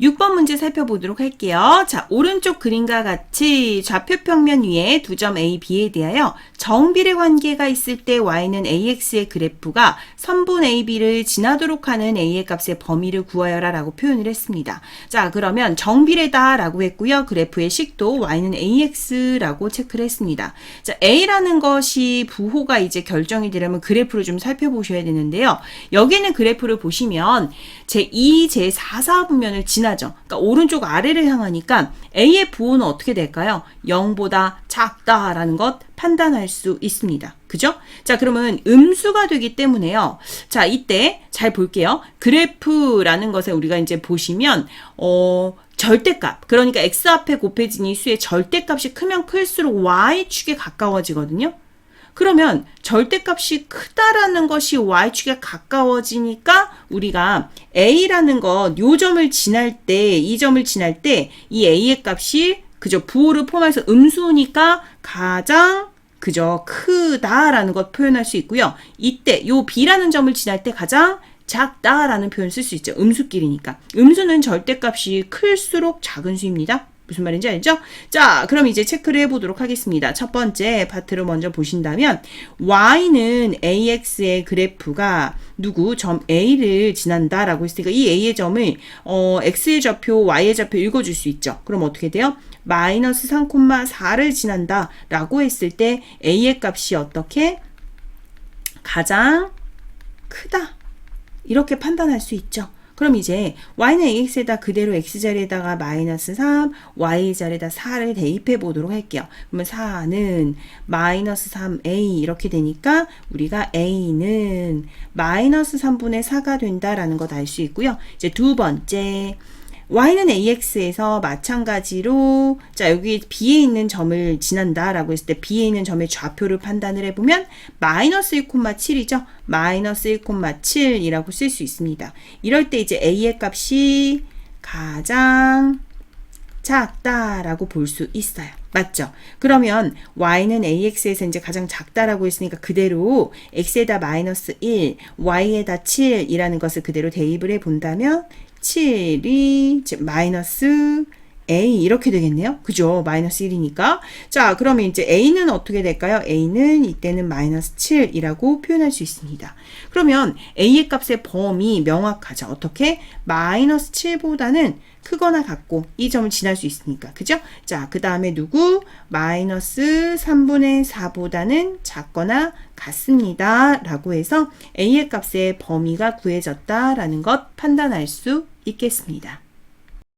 6번 문제 살펴보도록 할게요. 자, 오른쪽 그림과 같이 좌표 평면 위에 두 점 A, B에 대하여 정비례 관계가 있을 때 Y는 AX의 그래프가 선분 AB를 지나도록 하는 A의 값의 범위를 구하여라 라고 표현을 했습니다. 자, 그러면 정비례다 라고 했고요. 그래프의 식도 Y는 AX라고 체크를 했습니다. 자, A라는 것이 부호가 이제 결정이 되려면 그래프를 좀 살펴보셔야 되는데요. 여기는 그래프를 보시면 제2, 제4, 4분면을 지나 죠. 그러니까 오른쪽 아래를 향하니까 A의 부호는 어떻게 될까요? 0보다 작다라는 것 판단할 수 있습니다. 그죠? 자, 그러면 음수가 되기 때문에요. 자, 이때 잘 볼게요. 그래프라는 것에 우리가 이제 보시면, 어, 절대값. 그러니까 x 앞에 곱해진 이 수의 절대값이 크면 클수록 y축에 가까워지거든요. 그러면 절대값이 크다라는 것이 y축에 가까워지니까 우리가 a라는 것, 요 점을 지날 때, 이 점을 지날 때 이 a의 값이 그저 부호를 포함해서 음수니까 가장 그저 크다라는 것 표현할 수 있고요. 이때 요 b라는 점을 지날 때 가장 작다라는 표현을 쓸수 있죠. 음수끼리니까. 음수는 절대값이 클수록 작은 수입니다. 무슨 말인지 알죠? 자, 그럼 이제 체크를 해보도록 하겠습니다. 첫 번째 파트를 먼저 보신다면 y는 ax의 그래프가 누구 점 a를 지난다라고 했으니까 이 a의 점을 어, x의 좌표, y의 좌표 읽어줄 수 있죠. 그럼 어떻게 돼요? 마이너스 3,4를 지난다라고 했을 때 a의 값이 어떻게 가장 크다 이렇게 판단할 수 있죠. 그럼 이제 y는 ax에다 그대로 x자리에다가 마이너스 3, y자리에다 4를 대입해 보도록 할게요. 그러면 4는 마이너스 3a 이렇게 되니까 우리가 a는 마이너스 3분의 4가 된다라는 것 알 수 있고요. 이제 두 번째 y는 ax에서 마찬가지로 자 여기 b에 있는 점을 지난다라고 했을 때 b에 있는 점의 좌표를 판단을 해보면 마이너스 1,7이죠. 마이너스 1,7이라고 쓸 수 있습니다. 이럴 때 이제 a의 값이 가장 작다라고 볼 수 있어요. 맞죠? 그러면 y는 ax에서 이제 가장 작다라고 했으니까 그대로 x에다 마이너스 1, y에다 7이라는 것을 그대로 대입을 해 본다면 7이 이제 마이너스 a 이렇게 되겠네요. 그죠? 마이너스 1이니까. 자, 그러면 이제 a는 어떻게 될까요? a는 이때는 마이너스 7이라고 표현할 수 있습니다. 그러면 a의 값의 범위 명확하죠. 어떻게? 마이너스 7보다는 크거나 같고 이 점을 지날 수 있으니까. 그죠? 자, 그 다음에 누구? 마이너스 3분의 4보다는 작거나 같습니다. 라고 해서 a의 값의 범위가 구해졌다라는 것 판단할 수 있겠습니다.